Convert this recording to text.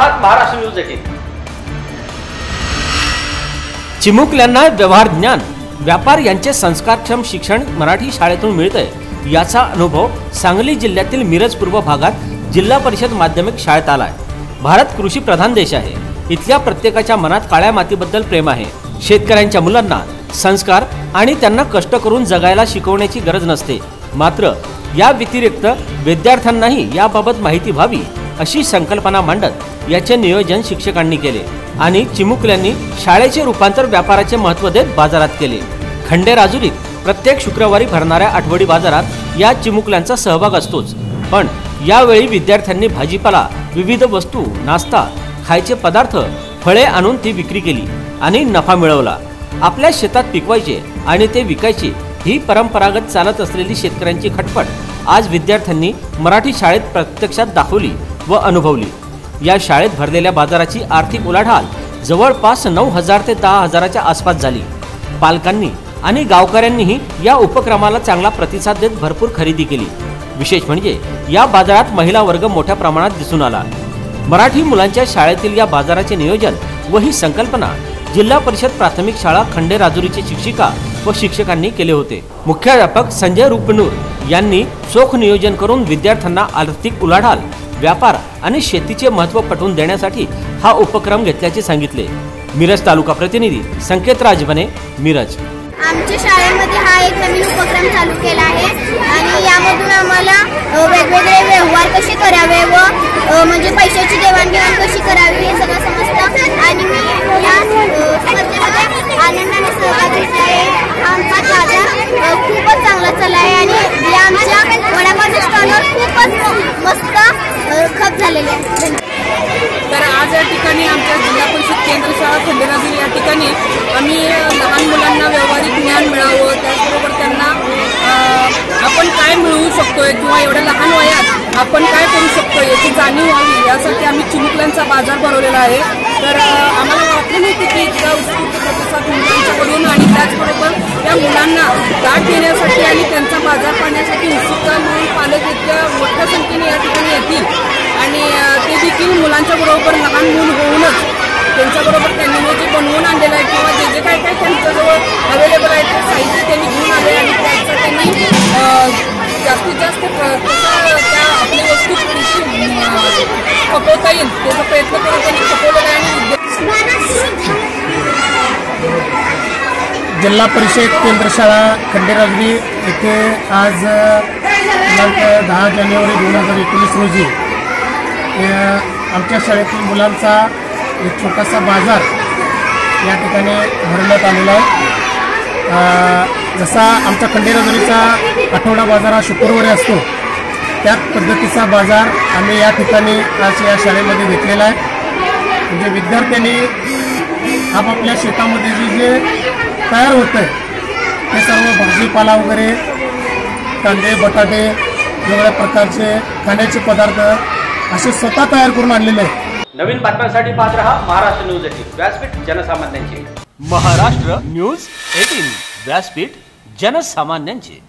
Maharashtra news eighteen. चिमुकल्यांना व्यवहार ज्ञान व्यापार यांचे संस्कारक्षम शिक्षण मराठी शाळेतून मिळतंय. याचा अनुभव सांगली जिल्ह्यातील मिरज पूर्व भागात जिल्हा परिषद माध्यमिक शाळेत आलाय. भारत कृषी प्रधान देश आहे. इथल्या प्रत्येकाच्या मनात काळ्या मातीबद्दल प्रेम आहे. शेतकऱ्यांच्या मुलांना संस्कार आणि त्यांना कष्ट करून जगायला शिकवण्याची गरज नसते. मात्र या व्यतिरिक्त विद्यार्थ्यांनाही याबाबत माहिती व्हावी अशी संकल्पना मांडत याचे नियोजन शिक्षकांनी केले आणि चिमुकल्यांनी शाळेचे रूपांतर व्यापाराचे महत्त्व देत बाजारात केले. खंडेराजुरीत प्रत्येक शुक्रवारी भरणाऱ्या आठवडी बाजारात या चिमुकल्यांचा सहभाग असतोच. पण यावेळी विद्यार्थ्यांनी भाजीपाला विविध वस्तू नाश्ता खायचे पदार्थ फळे आणून ती विक्री केली आणि नफा मिळवला. आपल्या शेतात पिकवायचे आणि ते विकायचे ही परंपरागत चालत असलेली शेतकऱ्यांची खटपट आज विद्यार्थ्यांनी मराठी शाळेत प्रत्यक्षात दाखवली. व अनुभवली. या शाळेत भरलेल्या बाजाराची आर्थिक उलाढाल जवळपास नऊ हजार ते दहा हजाराच्या आसपास झाली. पालकांनी आणि गावकऱ्यांनीही या उपक्रमाला चांगला प्रतिसाद देत भरपूर खरेदी केली. विशेष म्हणजे या बाजारात महिला वर्ग मोठ्या प्रमाणात दिसून आला. मराठी मुलांच्या शाळेतील या बाजाराचे नियोजन व ही संकल्पना जिल्हा परिषद प्राथमिक शाळा खंडे राजुरीची शिक्षिका व शिक्षकांनी केले होते. मुख्याध्यापक संजय रुपनूर यांनी चोख नियोजन करून विद्यार्थ्यांना आर्थिक उलाढाल व्यापार आणि शेतीचे महत्त्व पटवून देण्यासाठी हा उपक्रम घेतल्याचे सांगितले. मिरज तालुका प्रतिनिधी संकेत राजबने मिरज. आमच्या शाळेमध्ये हा एक नवीन उपक्रम चालू केला आहे आणि यामधून आम्हाला वेगवेगळे व्यवहार कसे करावे व अ, म्हणजे पैशाची देवाणघेवाण कशी करावी हे सगळं समजतं आणि मी या अ, स्पर्धेमध्ये आनंदाने सहभागी होते आहे हा आमचा बाजार अ, खूपच चांगला चालला आहे आणि या आमच्या वडापावच्या स्टॉलवर खूपच मस्त अ, खप झालेले आहे धन्यवाद. तर आज या ठिकाणी आमच्या जिल्हा परिषद केंद्र शाळा खंडेराजूर आम्ही लहान मुलांना व्यावहारिक ज्ञान मिळावं त्याचबरोबर त्यांना आपण काय मिळवू शकतोय किंवा एवढ्या लहान वयात आपण काय करू शकतो याची जाणीव व्हावी यासाठी आम्ही चिमुकल्यांचा बाजार भरवलेला आहे. तर आम्हाला वाटलं नाही की इतका उत्स्फूर्त प्रतिसाद मुलांच्याकडून आणि त्याचबरोबर त्या मुलांना दाट देण्यासाठी आणि त्यांचा बाजार पाहण्यासाठी उत्सुकता म्हणून पालक इतक्या मोठ्या संख्येने या ठिकाणी येतील. आणि ते देखील मुलांच्या बरोबर लहान मूल होऊनच त्यांच्याबरोबर त्यांनी हे जे बनवून जिल्हा परिषद केंद्रशाळा खंडेराजरी येथे आज दिनांक दहा जानेवारी दोन हजार एकोणीस रोजी आमच्या शाळेतील मुलांचा एक छोटासा बाजार या ठिकाणी भरवण्यात आलेला आहे. जसा आमचा खंडेराजरीचा आठवडा बाजार हा शुक्रवारी असतो त्याच पद्धतीचा बाजार आम्ही या ठिकाणी आज या शाळेमध्ये घेतलेला आहे. म्हणजे विद्यार्थ्यांनी आपापल्या शेतामध्ये जे जे तयार होतं आहे ते सर्व भाजीपाला वगैरे कांदे बटाटे वेगवेगळ्या प्रकारचे खाण्याचे पदार्थ असे स्वतः तयार करून आणलेले आहेत. नवीन बातम्यांसाठी पाहत रहा महाराष्ट्र न्यूज एटीन व्यासपीठ जनसामान्यांची. महाराष्ट्र न्यूज एटीन व्यासपीठ जनसामान्यांचे.